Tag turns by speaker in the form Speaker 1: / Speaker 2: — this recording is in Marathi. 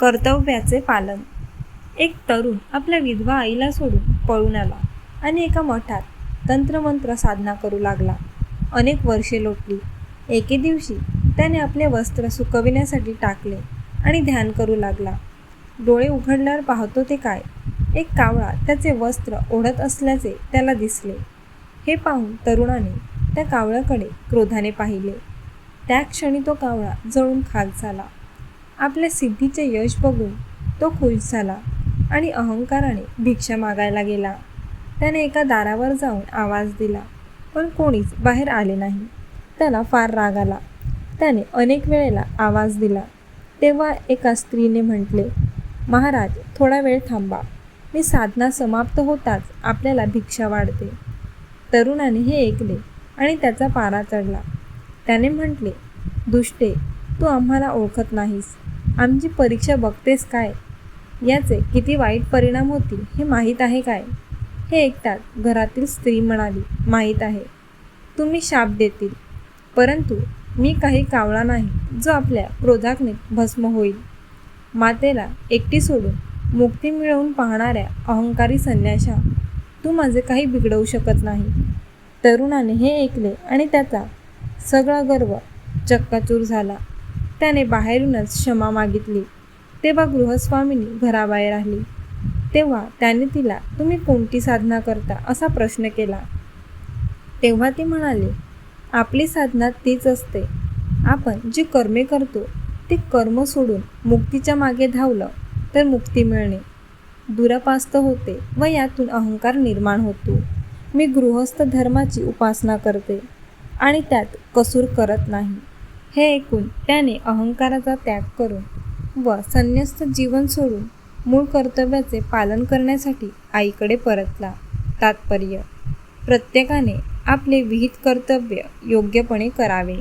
Speaker 1: कर्तव्याचे पालन. एक तरुण आपल्या विधवा आईला सोडून पळून आला आणि एका मठात तंत्रमंत्र साधना करू लागला. अनेक वर्षे लोटली. एके दिवशी त्याने आपले वस्त्र सुकविण्यासाठी टाकले आणि ध्यान करू लागला. डोळे उघडल्यावर पाहतो ते काय? एक कावळा त्याचे वस्त्र ओढत असल्याचे त्याला दिसले. हे पाहून तरुणाने त्या कावळ्याकडे क्रोधाने पाहिले. त्या क्षणी तो कावळा जळून खाल झाला आपल्या सिद्धीचे यश बघून तो खुश झाला आणि अहंकाराने भिक्षा मागायला गेला. त्याने एका दारावर जाऊन आवाज दिला पण कोणीच बाहेर आले नाही. त्याला फार राग आला. त्याने अनेक वेळेला आवाज दिला. तेव्हा एका स्त्रीने म्हटले महाराज थोडा वेळ थांबा. मी साधना समाप्त होताच आपल्याला भिक्षा वाढते. तरुणाने हे ऐकले आणि त्याचा पारा चढला. त्याने म्हटले दुष्टे तू आम्हाला ओळखत नाहीस. आमची परीक्षा बघतेस काय? याचे किती वाईट परिणाम होतील हे माहीत आहे काय? हे ऐकताच घरातील स्त्री म्हणाली माहीत आहे. तुम्ही शाप देतील. परंतु मी काही कावळा नाही जो आपल्या क्रोधाग्ने भस्म होईल. मातेला एकटी सोडून मुक्ती मिळवून पाहणाऱ्या अहंकारी संन्याशा तू माझे काही बिघडवू शकत नाही. तरुणाने हे ऐकले आणि त्याचा सगळा गर्व चक्काचूर झाला. त्याने बाहेरूनच क्षमा मागितली. तेव्हा गृहस्वामिनी घराबाहेर आली. तेव्हा त्याने तिला तुम्ही कोणती साधना करता? असा प्रश्न केला. तेव्हा ती म्हणाली आपली साधना तीच असते. आपण जी कर्मे करतो ती कर्म सोडून मुक्तीच्या मागे धावलं तर मुक्ती मिळणे. दुरापास्त होते व यातून अहंकार निर्माण होतो. मी गृहस्थ धर्माची उपासना करते आणि त्यात कसूर करत नाही. हे ऐकून त्याने अहंकाराचा त्याग करून व संन्यस्त जीवन सोडून मूळ कर्तव्याचे पालन करण्यासाठी आईकडे परतला. तात्पर्य प्रत्येकाने आपले विहित कर्तव्य योग्यपणे करावे.